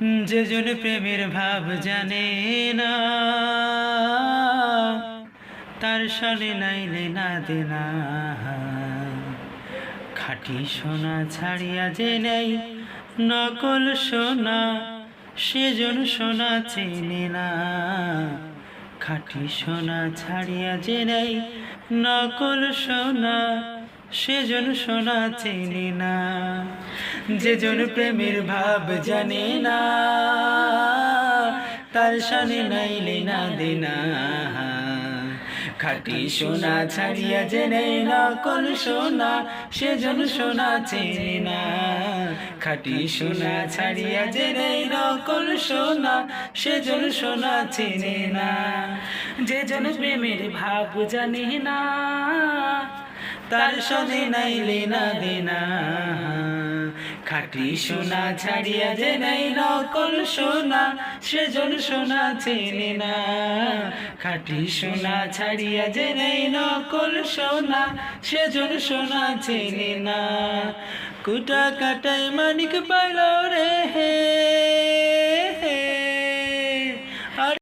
যে জন প্রেমের ভাব জানে না। তার সনে নাইলে না দেনা খাটি সোনা ছাড়িয়া যে নেই, নকল সোনা সেজন সোনা চেনে না। খাটি সোনা ছাড়িয়া যে নেই, নকল সোনা সেজন সোনা চেনে না যে জন প্রেমের ভাব জানে না। তার সানে নাইলে না দেনা। খাটি সোনা ছাড়িয়া যে নেই নকল সোনা সেজন সোনা চেনে না। খাটি সোনা ছাড়িয়া যে নেই নকল সোনা সেজন সোনা চেনে না। যে জন প্রেমের ভাব জানে না। তার সনে নাইলে না দেনা। খাটি সোনা ছাড়িয়া যে নাই নকল সোনা, সেজন সোনা চেনে না। খাটি সোনা ছাড়িয়া যে নেই নকল সোনা, সেজন সোনা চেনে না। কুটা কাটাই মানিক পাইল রে হে।